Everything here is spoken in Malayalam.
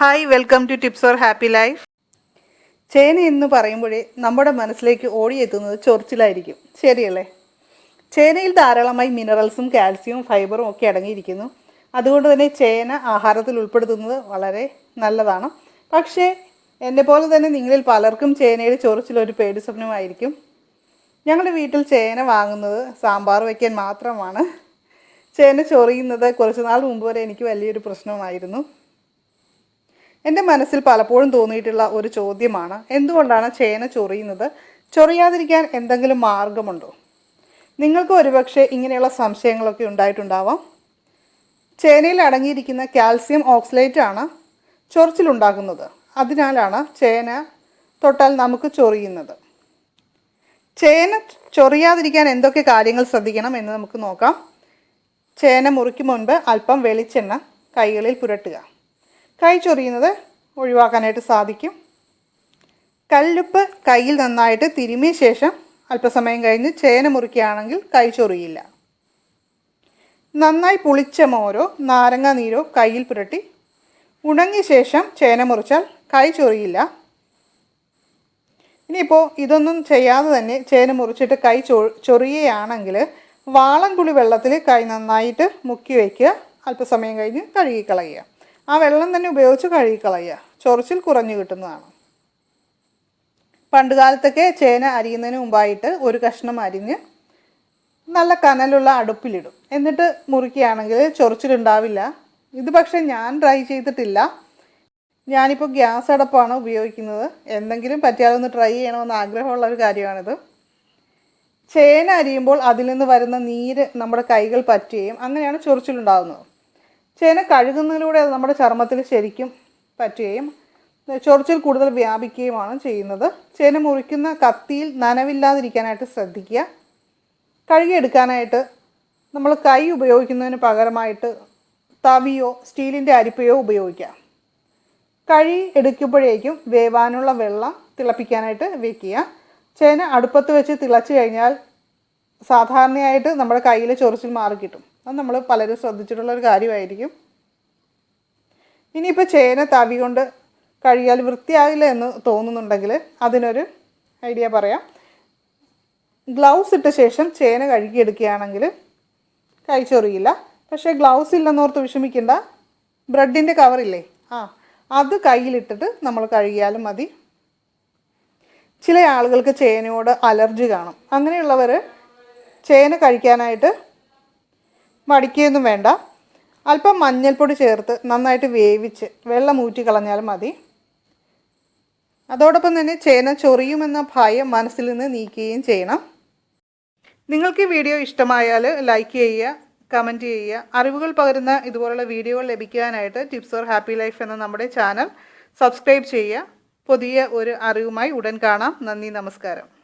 Hi welcome to tips for happy life ചേന എന്ന് പറയുമ്പോഴേ നമ്മുടെ മനസ്സിലേക്ക് ഓടിയെത്തുന്നത് ചൊറിച്ചിലായിരിക്കും. ശരിയല്ലേ? ചേനയിൽ ധാരാളമായി മിനറൽസും കാൽസ്യവും ഫൈബറും ഒക്കെ അടങ്ങിയിരിക്കുന്നു. അതുകൊണ്ട് തന്നെ ചേന ആഹാരത്തിൽ ഉൾപ്പെടുത്തുന്നത് വളരെ നല്ലതാണ്. പക്ഷേ എന്നെ പോലെ തന്നെ നിങ്ങളിൽ പലർക്കും ചേനയുടെ ചൊറിച്ചിൽ ഒരു പേടി സ്വപ്നമായിരിക്കും. ഞങ്ങളുടെ വീട്ടിൽ ചേന വാങ്ങുന്നത് സാമ്പാർ വയ്ക്കാൻ മാത്രമാണ്. ചേന ചൊറിയുന്നത് കുറച്ച് നാൾ മുമ്പ് വരെ എനിക്ക് വലിയൊരു പ്രശ്നമായിരുന്നു. എന്റെ മനസ്സിൽ പലപ്പോഴും തോന്നിയിട്ടുള്ള ഒരു ചോദ്യമാണ്. എന്തുകൊണ്ടാണ് ചേന ചൊറിയുന്നത്? ചൊറിയാതിരിക്കാൻ എന്തെങ്കിലും മാർഗമുണ്ടോ? നിങ്ങൾക്ക് ഒരുപക്ഷെ ഇങ്ങനെയുള്ള സംശയങ്ങളൊക്കെ ഉണ്ടായിട്ടുണ്ടാവാം. ചേനയിൽ അടങ്ങിയിരിക്കുന്ന കാൽസ്യം ഓക്സലേറ്റ് ആണ് ചൊറിച്ചിലുണ്ടാക്കുന്നത് അതിനാലാണ് ചേന തൊട്ടാൽ നമുക്ക് ചൊറിയുന്നത്. ചേന ചൊറിയാതിരിക്കാൻ എന്തൊക്കെ കാര്യങ്ങൾ ശ്രദ്ധിക്കണം എന്ന് നമുക്ക് നോക്കാം. ചേന മുറിക്ക് മുൻപ് അല്പം വെളിച്ചെണ്ണ കൈകളിൽ പുരട്ടുക. കൈ ചൊറിയുന്നത് ഒഴിവാക്കാനായിട്ട് സാധിക്കും. കല്ലുപ്പ് കയ്യിൽ നന്നായിട്ട് തിരുമിയ ശേഷം അല്പസമയം കഴിഞ്ഞ് ചേന മുറിക്കുകയാണെങ്കിൽ കൈ ചൊറിയില്ല. നന്നായി പുളിച്ച മോരോ നാരങ്ങ നീരോ കയ്യിൽ പുരട്ടി ഉണങ്ങിയ ശേഷം ചേന മുറിച്ചാൽ കൈ ചൊറിയില്ല. ഇനിയിപ്പോൾ ഇതൊന്നും ചെയ്യാതെ തന്നെ ചേന മുറിച്ചിട്ട് കൈ ചൊ ചൊറിയുകയാണെങ്കിൽ വാളംകുളി വെള്ളത്തിൽ കൈ നന്നായിട്ട് മുക്കി വയ്ക്കുക അല്പസമയം കഴിഞ്ഞ് കഴുകിക്കളയുക ആ വെള്ളം തന്നെ ഉപയോഗിച്ച് കഴുകിക്കളയുക. ചൊറിച്ചിൽ കുറഞ്ഞു കിട്ടുന്നതാണ്. പണ്ടുകാലത്തൊക്കെ ചേന അരിയുന്നതിന് മുമ്പായിട്ട് ഒരു കഷ്ണം അരിഞ്ഞ് നല്ല കനലുള്ള അടുപ്പിലിടും. എന്നിട്ട് മുറിക്കുകയാണെങ്കിൽ ചൊറിച്ചിലുണ്ടാവില്ല ഇത് പക്ഷേ ഞാൻ ട്രൈ ചെയ്തിട്ടില്ല. ഞാനിപ്പോൾ ഗ്യാസ് അടപ്പാണ് ഉപയോഗിക്കുന്നത്. എന്തെങ്കിലും പറ്റിയാലൊന്ന് ട്രൈ ചെയ്യണമെന്ന് ആഗ്രഹമുള്ള ഒരു കാര്യമാണിത്. ചേന അരിയുമ്പോൾ അതിൽ നിന്ന് വരുന്ന നീര് നമ്മുടെ കൈകൾ പറ്റുകയും അങ്ങനെയാണ് ചൊറിച്ചിലുണ്ടാകുന്നത് ചേന കഴുകുന്നതിലൂടെ അത് നമ്മുടെ ചർമ്മത്തിൽ ശരിക്കും പറ്റുകയും ചൊറിച്ചിൽ കൂടുതൽ വ്യാപിക്കുകയുമാണ് ചെയ്യുന്നത്. ചേന മുറിക്കുന്ന കത്തിയിൽ നനവില്ലാതിരിക്കാനായിട്ട് ശ്രദ്ധിക്കുക. കഴുകിയെടുക്കാനായിട്ട് നമ്മൾ കൈ ഉപയോഗിക്കുന്നതിന് പകരമായിട്ട് തവിയോ സ്റ്റീലിന്റെ അരിപ്പയോ ഉപയോഗിക്കാം. കഴി എടുക്കുമ്പോഴേക്കും വേവാനുള്ള വെള്ളം തിളപ്പിക്കാനായിട്ട് വെക്കുക. ചേന അടുപ്പത്ത് വെച്ച് തിളച്ച് കഴിഞ്ഞാൽ സാധാരണയായിട്ട് നമ്മുടെ കയ്യിൽ ചൊറിച്ചിൽ മാറി കിട്ടും. അത് നമ്മൾ പലരും ശ്രദ്ധിച്ചിട്ടുള്ള ഒരു കാര്യമായിരിക്കും. ഇനിയിപ്പോൾ ചേന തവി കൊണ്ട് കഴിയാൽ വൃത്തിയാകില്ല എന്ന് തോന്നുന്നുണ്ടെങ്കിൽ അതിനൊരു ഐഡിയ പറയാം. ഗ്ലൗസ് ഇട്ട ശേഷം ചേന കഴുകിയെടുക്കുകയാണെങ്കിൽ കൈ ചൊറിയില്ല. പക്ഷേ ഗ്ലൗസ് ഇല്ലെന്നോർത്ത് വിഷമിക്കേണ്ട. ബ്രെഡിന്റെ കവറില്ലേ ആ അത് കയ്യിലിട്ടിട്ട് നമ്മൾ കഴുകിയാലും മതി. ചില ആളുകൾക്ക് ചേനയോട് അലർജി കാണും. അങ്ങനെയുള്ളവർ ചേന കഴിക്കാനായിട്ട് മടിക്കുകയൊന്നും വേണ്ട. അല്പം മഞ്ഞൾപ്പൊടി ചേർത്ത് നന്നായിട്ട് വേവിച്ച് വെള്ളം ഊറ്റി കളഞ്ഞാലും മതി. അതോടൊപ്പം തന്നെ ചേന ചൊറിയുമെന്ന ഭയം മനസ്സിൽ നിന്ന് നീക്കുകയും ചെയ്യണം. നിങ്ങൾക്ക് ഈ വീഡിയോ ഇഷ്ടമായാൽ ലൈക്ക് ചെയ്യുക കമന്റ് ചെയ്യുക. അറിവുകൾ പകരുന്ന ഇതുപോലുള്ള വീഡിയോകൾ ലഭിക്കാനായിട്ട് ടിപ്സ് ഓർ ഹാപ്പി ലൈഫ് എന്ന നമ്മുടെ ചാനൽ സബ്സ്ക്രൈബ് ചെയ്യുക. പുതിയ ഒരു അറിവുമായി ഉടൻ കാണാം. നന്ദി നമസ്കാരം.